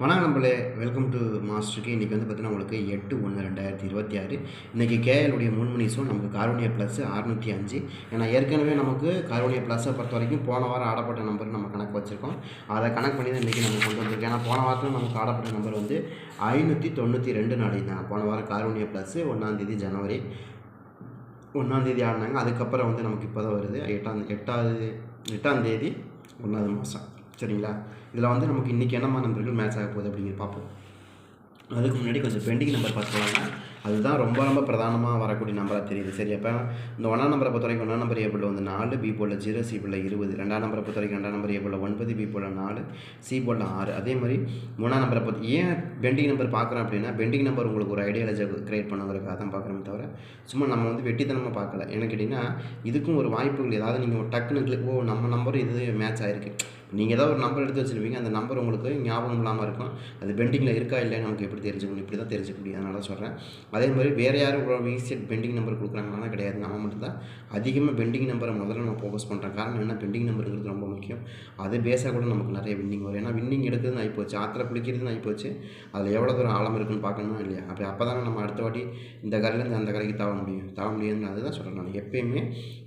வணக்கம் நம்மளே welcome to மாஸ்டருக்கு இன்றைக்கி வந்து பார்த்தீங்கன்னா உங்களுக்கு எட்டு ஒன்று ரெண்டாயிரத்தி இருபத்தி ஆறு. இன்றைக்கி கேஎலுடைய மூணு மணிஸும் நமக்கு கார்போனியா ப்ளஸ் அறுநூற்றி அஞ்சு. ஏன்னா ஏற்கனவே நமக்கு கார்வனியா ப்ளஸ்ஸை பொறுத்த வரைக்கும் போன வாரம் ஆடப்பட்ட நம்பர் நம்ம கணக்கு வச்சுருக்கோம். அதை கணக்கு பண்ணி தான் இன்றைக்கி நம்ம கொண்டு வந்திருக்கோம். ஏன்னா போன வாரத்தில் நமக்கு ஆடப்பட்ட நம்பர் வந்து ஐநூற்றி தொண்ணூற்றி ரெண்டு நாளைக்கு தான் போன வாரம் கார்வனியா ப்ளஸ்ஸு ஒன்றாந்தேதி ஜனவரி ஒன்றாந்தேதி ஆடினாங்க. அதுக்கப்புறம் வந்து நமக்கு இப்போ தான் வருது. எட்டாம் எட்டாவது எட்டாம் தேதி ஒன்றாவது மாதம் சரிங்களா? இதில் வந்து நமக்கு இன்றைக்கி என்னம்மா நம்பர்கள் மேட்ச் ஆக போகுது அப்படிங்கிற பார்ப்போம். அதுக்கு முன்னாடி கொஞ்சம் பெண்டிங் நம்பர் பார்த்துக்கலாங்க. அதுதான் ரொம்ப ரொம்ப பிரதானமாக வரக்கூடிய நம்பராக தெரியுது. சரி அப்போ இந்த ஒன்றாம் நம்பரை பொறுத்த வரைக்கும் ஒன்றாம் நம்பர் ஏபிள் வந்து நாலு பி போலில் ஜீரோ சி போலில் இருபது. ரெண்டாம் நம்பரை பொறுத்த வரைக்கும் ரெண்டாம் நம்பர் ஏபிள் ஒன்பது பி போல நாலு சி போலில் ஆறு. அதே மாதிரி மூணாம் நம்பரை பொறுத்து ஏன் பெண்டிங் நம்பர் பார்க்குறோம் அப்படின்னா பெண்டிங் நம்பர் உங்களுக்கு ஒரு ஐடியாலஜி கிரியேட் பண்ணுங்கிறதுக்காக தான் பார்க்குறோமே தவிர சும்மா நம்ம வந்து வெட்டித்தனமாக பார்க்கல. என்ன கேட்டிங்கன்னா இதுக்கும் ஒரு வாய்ப்புகள் ஏதாவது நீங்கள் ஒரு டக்குனு ஓ நம்ம நம்பர் இது மேட்ச் ஆயிருக்கு. நீங்கள் ஏதாவது ஒரு நம்பர் எடுத்து வச்சுருப்பீங்க அந்த நம்பர் உங்களுக்கு ஞாபகம் இல்லாமல் இருக்கும். அது பெண்டிங்கில் இருக்கா இல்லையா நமக்கு எப்படி தெரிஞ்சுக்கணும்? இப்படி தான் தெரிஞ்சுக்க முடியும். அதனால சொல்கிறேன் அதே மாதிரி வேறு யாரும் இவ்வளோ ஈஸியாக பெண்டிங் நம்பர் கொடுக்குறாங்கன்னா கிடையாது. நம்ம மட்டும்தான். அதிகமாக பெண்டிங் நம்பரை முதல்ல நான் ஃபோக்கஸ் பண்ணுறேன் காரணம் என்ன? பெண்டிங் நம்பருங்கிறது ரொம்ப முக்கியம். அது பேஸாக கூட நமக்கு நிறைய வின்னிங் வரும். ஏன்னா வின்னிங் எடுக்கிறதுன்னு ஆகிப்போச்சு ஆற்றுல குளிக்கிறதுன்னு ஆகிப்போச்சு அதில் எவ்வளோ தூரம் ஆழம் இருக்குன்னு பார்க்கணும் இல்லையா? அப்படி அப்போ தானே நம்ம அடுத்த வாட்டி இந்த கரையிலேருந்து அந்த கரைக்கு தாவ முடியும். தாவ முடியும்னு அதுதான் சொல்கிறேன் நான். எப்பயுமே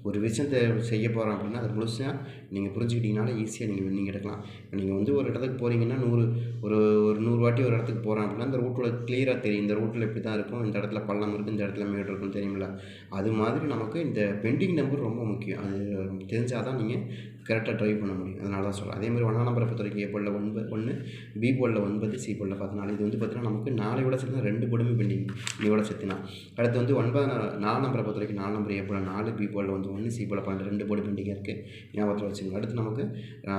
ஒரு விஷயத்தை செய்ய போகிறோம் அப்படின்னா அது முழுசாக நீங்கள் புரிஞ்சுக்கிட்டீங்கனால ஈஸியாக நீங்கள் நீங்கள் எடுக்கலாம். நீங்கள் வந்து ஒரு இடத்துக்கு போகிறீங்கன்னா நூறு ஒரு ஒரு நூறு வாட்டி ஒரு இடத்துக்கு போகிறோம் அப்படின்னா அந்த ரூட்டில் கிளியராக தெரியும். இந்த ரூட்டில் இப்படி தான் இருக்கும் இந்த இடத்துல பள்ளம் இருக்குது இந்த இடத்துல மேடு இருக்குன்னு தெரியுமில்ல அது மாதிரி நமக்கு இந்த பெண்டிங் நம்பர் ரொம்ப முக்கியம். அது தெரிஞ்சால் தான் நீங்கள் கரெக்டாக ட்ரைவ் பண்ண முடியும். அதனால தான் சொல்கிறேன் அதே மாதிரி ஒன்றாம் நம்பரை பொறுத்த வரைக்கும் ஏ போலில் ஒன்பது ஒன்று பி போலில் ஒன்பது சி போலில் பதினாலு. இது வந்து பார்த்தீங்கன்னா நமக்கு நாளையோட சேர்த்து ரெண்டு போடுமே பெண்டிங் இன்னையோட சேர்த்துனா. அடுத்து வந்து ஒன்பது நாலு நம்பரை பொறுத்த வரைக்கும் நாலு நம்பர் ஏ போல் நாலு பி போலில் வந்து ஒன்று சி போல் பன்னெண்டு. ரெண்டு போர்டு பெண்டிங்காக இருக்குது ஞாபகத்தில் வச்சுக்கோங்க. அடுத்து நமக்கு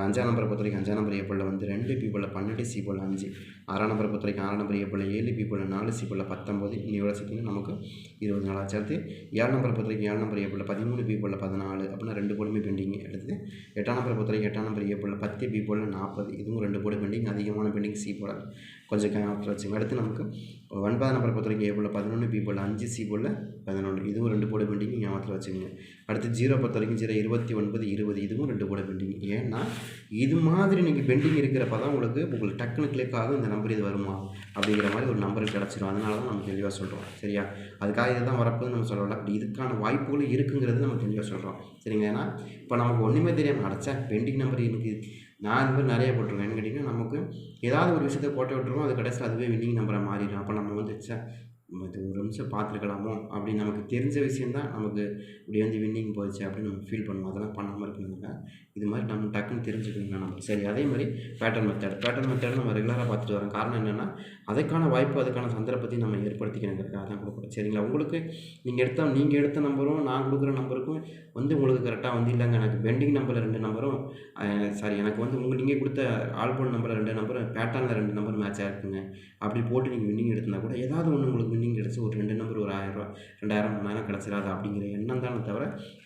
அஞ்சாம் அஞ்சாம் நம்பரை பொறுத்த வரைக்கும் அஞ்சாம் நம்பர் ஏ வந்து ரெண்டு பீப்பிளில் பன்னெண்டு சி போலில் அஞ்சு. ஆறாம் நம்பரை பொறுத்த வரைக்கும் ஆறாம் நம்பர் ஏ ஏழு பி நாலு சி போலில் பத்தொம்போது இன்னையோட சேர்த்திங்கன்னா நமக்கு இருபது நாளாக சேர்த்து ஏழு நம்பரை பொறுத்த வரைக்கும் ஏழு நம்பர் ஏப்பிளில் பதிமூணு பீப்பிளில் பதினாலு அப்படின்னா ரெண்டு போலுமே பெண்டிங் எடுத்து எட்டாம் நம்பரை பொறுத்த வரைக்கும் எட்டாம் நம்பர் ஏப்பிளில் பத்து பி நாற்பது. இதுவும் ரெண்டு போடு பெண்டிங் அதிகமான பெண்டிங் சி போல கொஞ்சம் ஞாபகத்தில் வச்சுங்க அடுத்து நமக்கு ஒன்பதாம் நம்பரை பொறுத்த வரைக்கும் ஏ போல் பதினொன்று பி போல் அஞ்சு சி போல் பதினொன்று. இதுவும் ரெண்டு போட பெண்டிங் ஞாபகத்தில் வச்சுக்கோங்க. அடுத்து ஜீரோ பொறுத்த வரைக்கும் ஜீரோ இருபத்தி ஒன்பது இருபது. இதுவும் ரெண்டு போட பெண்டிங் ஏன்னா இது மாதிரி நீங்கள் பெண்டிங் இருக்கிறப்ப தான் உங்களுக்கு உங்களுக்கு டக்குனு கிளிக் ஆகும் இந்த நம்பர் இது வருமா? அப்படிங்கிற மாதிரி ஒரு நம்பர் கிடச்சிரும். அதனால தான் நம்ம தெளிவாக சொல்கிறோம் சரியா? அதுக்காக இதுதான் வரப்போகுது நம்ம சொல்லலாம் அப்படி இதுக்கான வாய்ப்புகளும் இருக்குங்கிறது நம்ம தெளிவாக சொல்கிறோம் சரிங்களா? ஏன்னா இப்போ நமக்கு ஒன்றுமே தெரியாமல் அடைச்சா பெண்டிங் நம்பர் எனக்கு நான் இந்த மாதிரி நிறைய போட்டிருக்கேன். என்ன கேட்டிங்கன்னா நமக்கு ஏதாவது ஒரு விஷயத்தை போட்டு விட்டுருவோம் அது கடைசியில் அதுவே வின்னிங் நம்பராக மாறிடும். அப்போ நம்ம வந்து ச்சே, நம்ம இது ஒரு நிமிஷம் பார்த்துருக்கலாமோ அப்படின்னு நமக்கு தெரிஞ்ச விஷயந்தான் நமக்கு இப்படி வந்து வின்னிங் போயிடுச்சு அப்படின்னு நம்ம ஃபீல் பண்ணுவோம். அதெல்லாம் பண்ணாமல் இருக்கணுங்க இது மாதிரி நம்ம டக்குன்னு தெரிஞ்சுக்கணுங்க நம்ம. சரி அதே மாதிரி பேட்டர்ன் மெத்தட் பேட்டர்ன் மெத்தட் நம்ம ரெகுலராக பார்த்துட்டு வரோம். காரணம் என்னென்னா அதுக்கான வாய்ப்பு அதுக்கான சந்தர்ப்பத்தையும் நம்ம ஏற்படுத்திக்கணுங்கிறதுக்காக தான் கொடுக்குறோம் சரிங்களா? உங்களுக்கு நீங்கள் எடுத்த நீங்கள் எடுத்த நம்பரும் நான் கொடுக்குற நம்பருக்கும் வந்து உங்களுக்கு கரெக்டாக வந்து இல்லைங்க. எனக்கு பெண்டிங் நம்பரில் ரெண்டு நம்பரும் சாரி எனக்கு வந்து உங்கள் நீங்கள் கொடுத்த ஆல்போன் நம்பரில் ரெண்டு நம்பரும் பேட்டர்னில் ரெண்டு நம்பர் மேட்சாக இருக்குங்க அப்படி போட்டு நீங்கள் வின்னிங் எடுத்திருந்தா கூட ஏதாவது ஒன்று உங்களுக்கு வின்னிங் கிடச்சி ஒரு ரெண்டு நம்பர் ஒரு ஆயிரரூவா ரெண்டாயிரம் மூணாயிரம் கிடச்சிடாது அப்படிங்கிற எண்ணம் தானே தவிர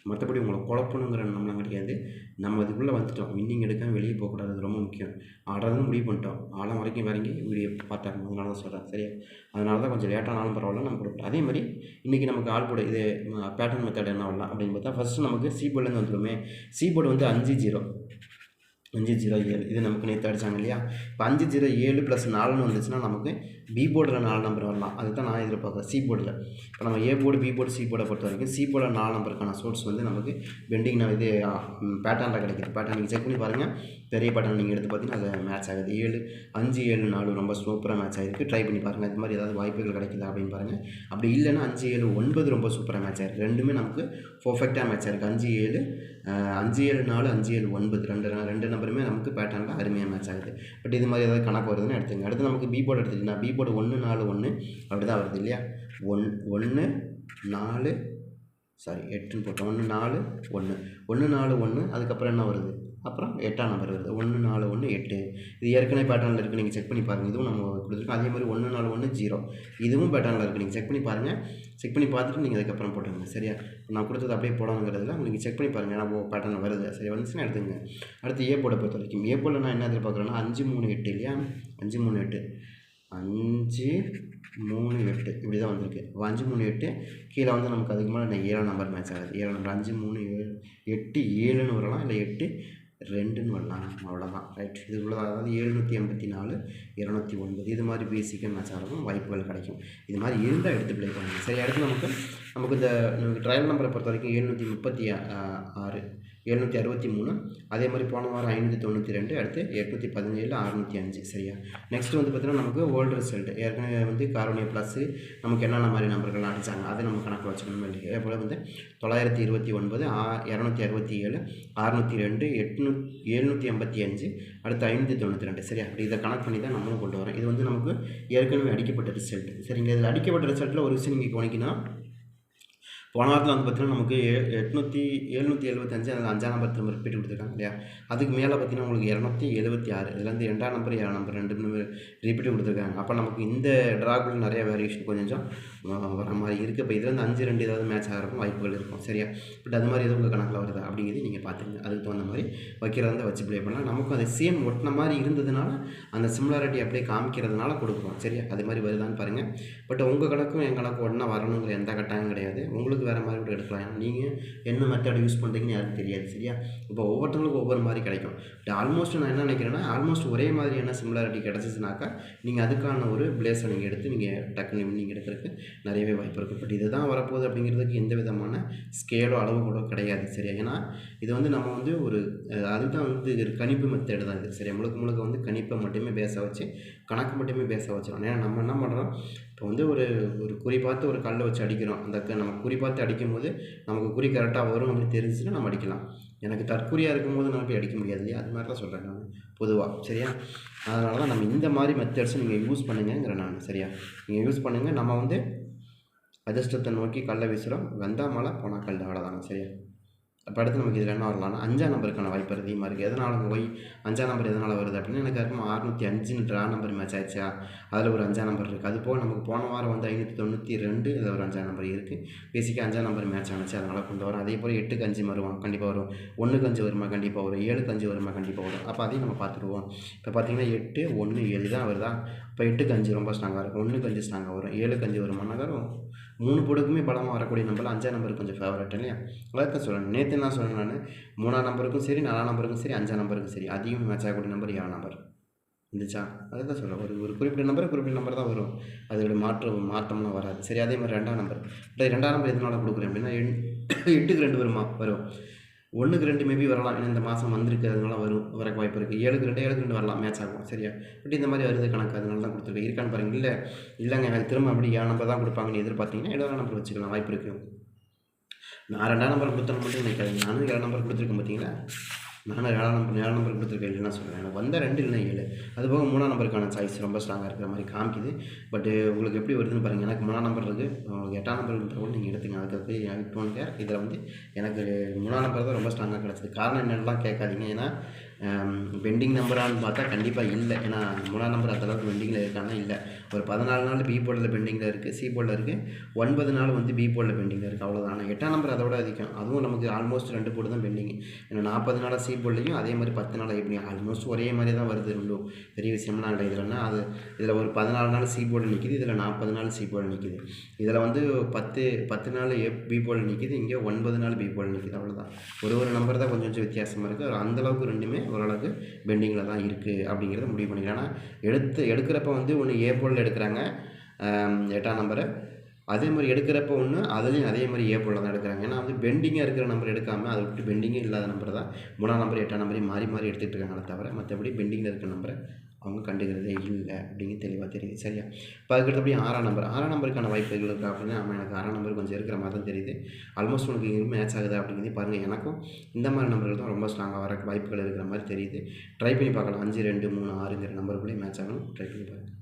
மற்றபடி உங்களை குழப்பணுங்கிற எண்ணம்லாம் கிடையாது. நம்ம அதுக்குள்ளே வந்துட்டோம். வின்னிங் எடுக்காமல் வெளியே போகக்கூடாது அது ரொம்ப முக்கியம். ஆடுறதுன்னு முடிவு பண்ணிட்டோம். ஆழம் வரைக்கும் வரங்கி வீடியோ பார்த்தாங்க. அதனால தான் சொல்கிறேன் சரியா? அதனால தான் கொஞ்சம் லேட்டானாலும் பரவாயில்ல. நம்ம கொடுப்போம் அதே மாதிரி இன்றைக்கி நமக்கு ஆள் போட இது பேட்டர்ன் மெத்தட் என்ன வரலாம் அப்படின்னு பார்த்தா ஃபஸ்ட்டு நமக்கு சி போர்ட்லேருந்து வந்துடுமே. சி போர்டு வந்து அஞ்சு ஜீரோ அஞ்சு ஜீரோ ஏழு. இது நமக்கு நேற்று அடிச்சாங்க இல்லையா? இப்போ அஞ்சு ஜீரோ ஏழு ப்ளஸ் நாலுன்னு வந்துச்சுன்னா நமக்கு பி போர்டில் நாலு நம்பர் வரலாம். அதுதான் நான் எதிர்பார்க்குறேன் சி போர்டில். இப்போ நம்ம A board B board C போர்டை பொறுத்த வரைக்கும் சி போர்டில் நாலு நம்பருக்கான சோர்ஸ் வந்து நமக்கு பெண்டிங் இது பேட்டர்னில் கிடைக்குது. பேட்டர்ன் நீங்கள் செக் பண்ணி பாருங்கள் பெரிய பேட்டர்ன் நீங்கள் எடுத்து பார்த்தீங்கன்னா அது மேட்ச் ஆகுது. ஏழு அஞ்சு ஏழு நாலு ரொம்ப சூப்பராக மேட்ச் ஆகிருக்கு ட்ரை பண்ணி பாருங்கள் இது மாதிரி ஏதாவது வாய்ப்புகள் கிடைக்குதா அப்படின்னு பாருங்கள் அப்படி இல்லைன்னா அஞ்சு ஏழு ஒன்பது ரொம்ப சூப்பராக மேட்ச் ஆயிருக்கு. ரெண்டுமே நமக்கு பர்ஃபெக்டாக மேட்ச் ஆயிருக்கு. அஞ்சு ஏழு அஞ்சு ஏழு நாலு அஞ்சு ஏழு ஒன்பது. ரெண்டு ரெண்டு நம்பருமே நமக்கு பேட்டர்னில் அருமையாக மேட்ச் ஆகுது. பட் இது மாதிரி ஏதாவது கணக்கு வருதுன்னு எடுத்துங்க அடுத்து நமக்கு பி போர்டு எடுத்துக்கிட்டீங்கன்னா பி போர்டு ஒன்று நாலு ஒன்று அப்படி தான் வருது இல்லையா? ஒன் ஒன்று நாலு சாரி எட்டுன்னு போட்டோம். ஒன்று நாலு ஒன்று ஒன்று நாலு ஒன்று அதுக்கப்புறம் என்ன வருது? அப்புறம் எட்டாம் நம்பர் வருது. ஒன்று நாலு ஒன்று எட்டு. இது ஏற்கனவே பேட்டர்னில் இருக்குது நீங்கள் செக் பண்ணி பாருங்கள் இதுவும் நம்ம கொடுத்துருக்கோம். அதே மாதிரி ஒன்று நாலு ஒன்று ஜீரோ இதுவும் பேட்டர்னில் இருக்குது நீங்கள் செக் பண்ணி பாருங்கள் செக் பண்ணி பார்த்துட்டு நீங்கள் அதுக்கப்புறம் போட்டுருங்க சரியா? நான் கொடுத்தது அப்படியே போடணுங்கிறதுல நீங்கள் செக் பண்ணி பாருங்கள் ஏன்னா ஓ பேட்டர்ன் வருது. சரி வந்துச்சுன்னா எடுத்துங்க அடுத்து ஏ போட பொறுத்த வரைக்கும். ஏ போல் நான் என்ன எதிர்பார்க்குறேன்னா அஞ்சு மூணு எட்டு இல்லையா? அஞ்சு மூணு எட்டு. அஞ்சு மூணு எட்டு. இப்படி தான் வந்திருக்கு அஞ்சு மூணு எட்டு. கீழே வந்து நமக்கு அதுக்கு மேலே நான் ஏழாம் நம்பர் மேட்ச் ஆகுது. ஏழாம் நம்பர் அஞ்சு மூணு ஏழு எட்டு ஏழுன்னு வரலாம். இல்லை எட்டு ரெண்டுன்னு வரலாம். அவ்வளோதான் ரைட் இது இவ்வளோ அதாவது எழுநூற்றி எண்பத்தி நாலு இரநூத்தி ஒன்பது. இது மாதிரி பேசிக்காக மேட்ச் ஆகிறதும் வாய்ப்புகள் கிடைக்கும். இது மாதிரி இருந்தால் எடுத்து ப்ளே பண்ணுங்கள் சரி அடுத்து நமக்கு நமக்கு இந்த நமக்கு ட்ரையல் நம்பரை பொறுத்த வரைக்கும் எழுநூற்றி முப்பத்தி ஆறு. எழுநூற்றி அறுபத்தி மூணு அதே மாதிரி போன வாரம் ஐநூற்றி தொண்ணூற்றி ரெண்டு அடுத்து எட்நூற்றி பதினேழு அறுநூற்றி அஞ்சு சரியா? நெக்ஸ்ட் வந்து பார்த்திங்கன்னா நமக்கு ஓல்டு ரிசல்ட் ஏற்கனவே வந்து காரோனிய ப்ளஸ்ஸு நமக்கு என்னென்ன மாதிரி நம்பர்கள்லாம் அடித்தாங்க அதை நம்ம கணக்கு வச்சுக்கணும் இல்லையா? அதே போல் வந்து தொள்ளாயிரத்தி இருபத்தி ஒன்பது ஆ இரநூத்தி அறுபத்தி ஏழு அறுநூற்றி ரெண்டு எட்நூ எழுநூற்றி எண்பத்தி அஞ்சு அடுத்து ஐநூற்றி தொண்ணூற்றி ரெண்டு சரியா? அப்படி இதை கணக்கு பண்ணி தான் நம்மளும் கொண்டு வரோம். இது வந்து நமக்கு ஏற்கனவே அடிக்கப்பட்ட ரிசல்ட் சரிங்க இதில் அடிக்கப்பட்ட ரிசல்ட்டில் ஒரு விஷயம் நீங்கள் கவனிக்கணும். போன வாரத்தில் வந்து பார்த்தீங்கன்னா நமக்கு ஏ எட்நூற்றி எழுநூற்றி எழுபத்தஞ்சு அந்த அஞ்சாம் நம்பர் திரும்ப ரிப்பீட் கொடுத்துருக்காங்க இல்லையா? அதுக்கு மேலே பார்த்தீங்கன்னா உங்களுக்கு இரநூத்தி எழுபத்தி ஆறு இதுலேருந்து ரெண்டாம் நம்பர் ஏழாம் நம்பர் ரெண்டு நம்பர் ரிப்பீட் கொடுத்துருக்காங்க. அப்போ நமக்கு இந்த ட்ராக்குள்ள நிறைய வேரியேஷன் கொஞ்சம் கொஞ்சம் வர மாதிரி இருக்குது இப்போ இதுலேருந்து அஞ்சு ரெண்டு ஏதாவது மேட்ச் ஆகிறக்கும் வாய்ப்புகள் இருக்கும். சரியா? பட் அது மாதிரி எதுவும் உங்கள் கணக்கில் வருதா? அப்படிங்கிறது நீங்கள் பார்த்துங்க அதுக்கு தகுந்த மாதிரி வைக்கிறதா வச்சு ப்ளே பண்ணலாம். நமக்கும் அது சேம் ஒட்டின மாதிரி இருந்ததுனால அந்த சிமிலாரிட்டி அப்படியே காமிக்கிறதுனால கொடுக்குறோம் சரியா? அது மாதிரி வருதான்னு பாருங்கள் பட் உங்கள் கணக்கும் என் கணக்கும் ஒன்றா வரணுங்கிற எந்த கட்டாயம் கிடையாது. உங்களுக்கு வேறு மாதிரி கூட எடுக்கலாம். ஏன்னா நீங்கள் என்ன மெத்தட் யூஸ் பண்ணுறீங்கன்னு யாருக்கும் தெரியாது சரியா? இப்போ ஒவ்வொருத்தவங்களுக்கும் ஒவ்வொரு மாதிரி கிடைக்கும். ஆல்மோஸ்ட் நான் என்ன நினைக்கிறேன்னா ஆல்மோஸ்ட் ஒரே மாதிரியான சிமிலாரிட்டி கிடச்சிச்சுனாக்கா நீங்கள் அதுக்கான ஒரு பிளேஸை நீங்கள் எடுத்து நீங்கள் டக்குன்னு நீங்கள் எடுக்கிறதுக்கு நிறையவே வாய்ப்பு இருக்குது பட் இதுதான் வரப்போகுது அப்படிங்கிறதுக்கு எந்த விதமான ஸ்கேலோ அளவு கூட கிடையாது சரியா? ஏன்னா இது வந்து நம்ம வந்து ஒரு அதுதான் வந்து இது கணிப்பு மெத்தேடு தான் இது சரியா? முழுக்க முழுக்க வந்து கணிப்பை மட்டுமே பேச வச்சு கணக்கு மட்டுமே பேச வச்சிடணும். ஏன்னா நம்ம என்ன பண்ணுறோம் இப்போ வந்து ஒரு ஒரு குறி பார்த்து ஒரு கல்லை வச்சு அடிக்கிறோம். அந்த க- நம்ம குறி பார்த்து அடிக்கும் போது நமக்கு குறி கரெக்டாக வரும் அப்படின்னு தெரிஞ்சுன்னா நம்ம அடிக்கலாம். எனக்கு தற்குறியாக இருக்கும்போது நம்ம போய் அடிக்க முடியாது இல்லையா? அது மாதிரி தான் சொல்கிறேன் நான் பொதுவாக சரியா? அதனால தான் நம்ம இந்த மாதிரி மெத்தட்ஸை நீங்கள் யூஸ் பண்ணுங்கங்கிறேன் நான் சரியா? நீங்கள் யூஸ் பண்ணுங்கள் நம்ம வந்து அதிர்ஷ்டத்தை நோக்கி கல்லை வீசுகிறோம் வந்தால் மழை போனால் கல். அவ்வளோதானே சரியா? அப்போ அடுத்து நமக்கு இதில் என்ன வரலாம்னா அஞ்சாம் நம்பருக்கான வாய்ப்பு அதிகமாக இருக்குது எதனால் போய் அஞ்சாம் நம்பர் எதனால் வருது அப்படின்னு எனக்கு இருக்கும் அறுநூற்றி அஞ்சுன்னு ட்ரா நம்பர் மேட்ச் ஆயிடுச்சா? அதில் ஒரு அஞ்சாம் நம்பர் இருக்குது அது போக நமக்கு போன வாரம் வந்து ஐநூற்றி தொண்ணூற்றி ரெண்டு இதில் ஒரு அஞ்சாம் நம்பர் இருக்குது பேசிக்காக அஞ்சாம் நம்பர் மேட்ச் ஆனிச்சு. அதனால் கொண்டு வரும். அதே போல் எட்டுக்கு அஞ்சு வருவான் கண்டிப்பாக வரும். ஒன்றுக்கு அஞ்சு வருமா? கண்டிப்பாக வரும். ஏழுக்கு அஞ்சு வருமா? கண்டிப்பாக வரும். அப்போ அதையும் நம்ம பார்த்துருவோம் இப்போ பார்த்தீங்கன்னா எட்டு ஒன்று ஏழு தான் வருதா? இப்போ எட்டுக்கு அஞ்சு ரொம்ப ஸ்ட்ராங்காக இருக்கும். ஒன்றுக்கு அஞ்சு ஸ்ட்ராங்காக வரும். ஏழுக்கு அஞ்சு வருமானாலும் மூணு போர்டுக்குமே பலமாக வரக்கூடிய நம்பர் அஞ்சாம் நம்பர் கொஞ்சம் ஃபேவரட் இல்லையா? அதான் சொல்கிறேன் நேற்று நான் சொன்னேன் நான். மூணாம் நம்பருக்கும் சரி நாலாம் நம்பருக்கும் சரி அஞ்சாம் நம்பருக்கும் சரி அதிகம் மேட்ச் ஆகக்கூடிய நம்பர் ஏழாம் நம்பர் இருந்துச்சா அதை தான் சொல்கிறேன் ஒரு ஒரு குறிப்பிட்ட நம்பர் குறிப்பிட்ட நம்பர் தான் வரும். அதோட மாற்றம் மாற்றம்லாம் வராது. சரி அதே மாதிரி ரெண்டாம் நம்பர் இல்லை ரெண்டாம் நம்பர் எதனால் கொடுக்குறேன் அப்படின்னா எண் எட்டுக்கு ரெண்டு வருமா? வரும். ஒன்றுக்கு ரெண்டு மேபி வரலாம். ஏன்னா இந்த மாதம் வந்திருக்கு. அதனால வரும். வரக்கு வாய்ப்பு இருக்குது ஏழுக்கு ரெண்டு ஏழுக்கு ரெண்டு வரலாம். மேட்ச் ஆகும். சரியா? பட் இந்த மாதிரி வருது கணக்கு. அதனால தான் கொடுத்துருக்கேன். இருக்கான்னு பாருங்கள் இல்லை இல்லைங்க. எனக்கு திரும்ப அப்படி ஏழு நம்பர் தான் கொடுப்பாங்கன்னு எதிர்பார்த்தீங்கன்னா ஏழாம் நம்பர் வச்சுக்கலாம். வாய்ப்பு இருக்குது நான் ரெண்டாம் நம்பர் கொடுத்தேன் மட்டும் நினைக்காதீங்க நானும் ஏழாம் நம்பர் கொடுத்துருக்கேன் பார்த்தீங்களா நானும் ஏழாம் நம்பர் ஏழாம் நம்பர் கொடுத்துருக்கேன் இல்லைன்னா சொல்கிறேன் எனக்கு வந்த ரெண்டு இல்லை ஏழு. அது போக மூணாம் நம்பருக்கான சாய்ஸ் ரொம்ப ஸ்ட்ராங்காக இருக்கிற மாதிரி காமிக்குது. பட் உங்களுக்கு எப்படி வருதுன்னு பாருங்கள் எனக்கு மூணாம் நம்பர் இருக்குது உங்களுக்கு எட்டாம் நம்பர் இருந்தால் கூட நீங்கள் எடுத்துங்க. அதுக்கு போய் எனக்கு டோன் கேர் இதில் வந்து எனக்கு மூணாம் நம்பர் தான் ரொம்ப ஸ்ட்ராங்காக கிடச்சிது. காரணம் என்னென்னலாம் கேட்காதீங்க. ஏன்னா பெண்டிங் நம்பரானு பார்த்தா கண்டிப்பாக இல்லை. ஏன்னா மூணாம் நம்பர் அந்தளவுக்கு பெண்டிங்கில் இருக்கானா இல்லை. ஒரு பதினாலு நாள் பி போர்டில் பெண்டிங்கில் இருக்குது சி போர்டில் இருக்குது ஒன்பது நாள் வந்து பி போர்டில் பெண்டிங்கில் இருக்குது அவ்வளோதான் ஆனால் எட்டாம் நம்பர் அதோட அதிகம். அதுவும் நமக்கு ஆல்மோஸ்ட் ரெண்டு போர்டு தான் பெண்டிங் ஏன்னா நாற்பது நாளாக சி போர்ட்லையும் அதே மாதிரி பத்து நாள் எப்படி ஆல்மோஸ்ட் ஒரே மாதிரி தான் வருது ரெண்டும். பெரிய விஷயம்லாம் இல்லை. இதுலன்னா அது இதில் ஒரு பதினாலு நாள் சி போர்டு நிற்கிது இதில் நாற்பது நாள் சி போர்டு நிற்கிது இதில் வந்து பத்து பத்து நாள் ஏ பி போர்டு நிற்கிது இங்கே ஒன்பது நாள் பி போர்டு நிற்கிது அவ்வளோதான் ஒரு ஒரு நம்பர் தான் கொஞ்சம் கொஞ்சம் வித்தியாசமாக இருக்குது அந்தளவுக்கு ரெண்டுமே ஓரளவுக்கு பெண்டிங்கில் தான் இருக்குது அப்படிங்கிறத முடிவு பண்ணிக்கலாம் ஆனால் எடுத்து எடுக்கிறப்ப வந்து ஒன்று ஏ போலில் எடுக்கிறாங்க. எட்டாம் நம்பரை அதே மாதிரி எடுக்கிறப்ப ஒன்று அதுலேயும் அதே மாதிரி ஏ போல தான் எடுக்கிறாங்க. ஏன்னா வந்து பெண்டிங்காக இருக்கிற நம்பர் எடுக்காமல் அதை விட்டு பெண்டிங்கே இல்லாத நம்பர் தான். மூணாம் நம்பர் எட்டாம் நம்பரையும் மாறி மாறி எடுத்துகிட்டு இருக்காங்களே தவிர மற்றபடி பெண்டிங்கில் இருக்கிற நம்பரை அவங்க கண்டுக்கிறதே இல்லை அப்படிங்கிறது தெளிவாக தெரியுது. சரியா? இப்போ அதுக்கடுத்தபடி ஆறாம் நம்பர் ஆறாம் நம்பருக்கான வாய்ப்புகள் இருக்கா அப்படின்னா ஆமாம் எனக்கு ஆறாம் நம்பர் கொஞ்சம் இருக்கிற மாதிரி தான் தெரியுது. ஆல்மோஸ்ட் உனக்கு இங்கே மேட்ச் ஆகுதா அப்படிங்கிறது பாருங்கள் எனக்கும் இந்த மாதிரி நம்பர்கள் தான் ரொம்ப ஸ்ட்ராங்காக வர வாய்ப்புகள் இருக்கிற மாதிரி தெரியுது. ட்ரை பண்ணி பார்க்கலாம். அஞ்சு ரெண்டு மூணு ஆறுங்கிற நம்பருக்குள்ளேயே மேட்ச் ஆகணும். ட்ரை பண்ணி பாருங்கள்